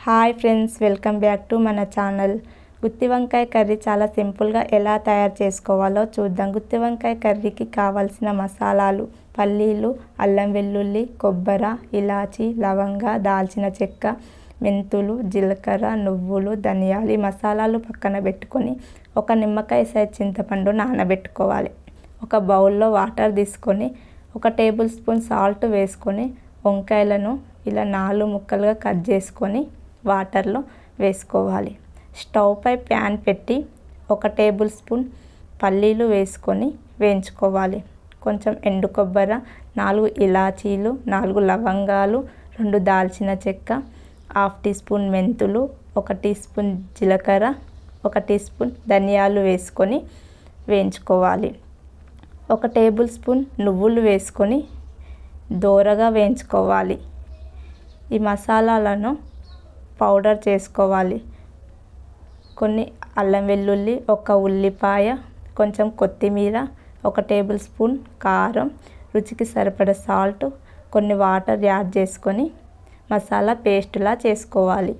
Hi friends welcome back to మన channel గుత్తి వంకాయ కర్రీ చాలా సింపుల్గా ఎలా తయారు చేసుకోవాలో చూద్దాం. గుత్తి వంకాయ కర్రీకి కావాల్సిన మసాలాలు పల్లీలు అల్లం వెల్లుల్లి కొబ్బరి ఇలాచి లవంగ దాల్చిన చెక్క మెంతులు జీలకర్ర నువ్వులు ధనియాలు ఈ మసాలాలు పక్కన పెట్టుకొని ఒక నిమ్మకాయ సైజ్ చింతపండు నానబెట్టుకోవాలి. ఒక బౌల్లో వాటర్ తీసుకొని ఒక టేబుల్ స్పూన్ సాల్ట్ వేసుకొని వంకాయలను ఇలా నాలుగు ముక్కలుగా కట్ చేసుకొని వాటర్లో వేసుకోవాలి. స్టవ్ పై ప్యాన్ పెట్టి ఒక టేబుల్ స్పూన్ పల్లీలు వేసుకొని వేయించుకోవాలి. కొంచెం ఎండు కొబ్బరి నాలుగు ఇలాచీలు నాలుగు లవంగాలు రెండు దాల్చిన చెక్క హాఫ్ టీ స్పూన్ మెంతులు ఒక టీ స్పూన్ జీలకర్ర ఒక టీ స్పూన్ ధనియాలు వేసుకొని వేయించుకోవాలి. ఒక టేబుల్ స్పూన్ నువ్వులు వేసుకొని దోరగా వేయించుకోవాలి. ఈ మసాలాలను పౌడర్ చేసుకోవాలి. కొన్ని అల్లం వెల్లుల్లి ఒక ఉల్లిపాయ కొంచెం కొత్తిమీర ఒక టేబుల్ స్పూన్ కారం రుచికి సరిపడ సాల్ట్ కొన్ని వాటర్ యాడ్ చేసుకొని మసాలా పేస్ట్లా చేసుకోవాలి.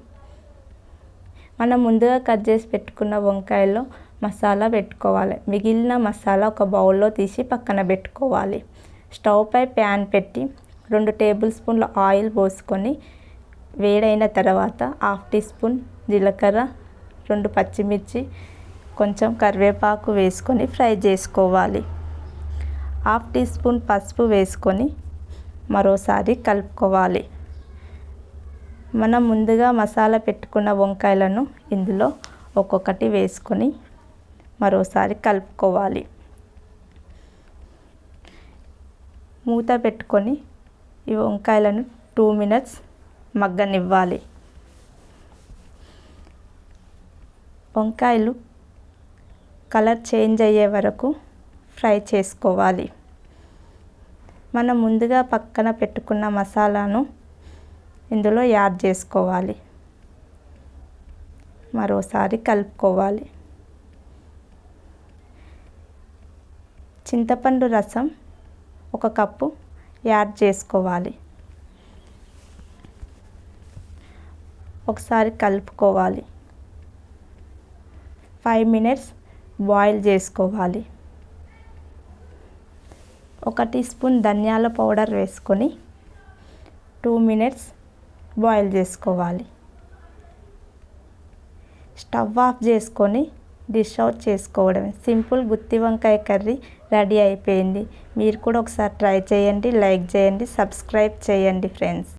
మనం ముందుగా కట్ చేసి పెట్టుకున్న వంకాయలో మసాలా పెట్టుకోవాలి. మిగిలిన మసాలా ఒక బౌల్లో తీసి పక్కన పెట్టుకోవాలి. స్టవ్ పై ప్యాన్ పెట్టి రెండు టేబుల్ స్పూన్ల ఆయిల్ పోసుకొని వేడైన తర్వాత హాఫ్ టీ స్పూన్ జీలకర్ర రెండు పచ్చిమిర్చి కొంచెం కరివేపాకు వేసుకొని ఫ్రై చేసుకోవాలి. హాఫ్ టీ స్పూన్ పసుపు వేసుకొని మరోసారి కలుపుకోవాలి. మనం ముందుగా మసాలా పెట్టుకున్న వంకాయలను ఇందులో ఒక్కొక్కటి వేసుకొని మరోసారి కలుపుకోవాలి. మూత పెట్టుకొని ఈ వంకాయలను టూ మినిట్స్ మగ్గనివ్వాలి. వంకాయలు కలర్ చేంజ్ అయ్యే వరకు ఫ్రై చేసుకోవాలి. మనం ముందుగా పక్కన పెట్టుకున్న మసాలాను ఇందులో యాడ్ చేసుకోవాలి. మరోసారి కలుపుకోవాలి. చింతపండు రసం ఒక కప్పు యాడ్ చేసుకోవాలి. ఒకసారి కలుపుకోవాలి. ఫైవ్ మినిట్స్ బాయిల్ చేసుకోవాలి. ఒక టీ స్పూన్ ధనియాల పౌడర్ వేసుకొని టూ మినిట్స్ బాయిల్ చేసుకోవాలి. స్టవ్ ఆఫ్ చేసుకొని డిష్ అవుట్ చేసుకోవడమే. సింపుల్ గుత్తి వంకాయ కర్రీ రెడీ అయిపోయింది. మీరు కూడా ఒకసారి ట్రై చేయండి లైక్ చేయండి సబ్స్క్రైబ్ చేయండి ఫ్రెండ్స్.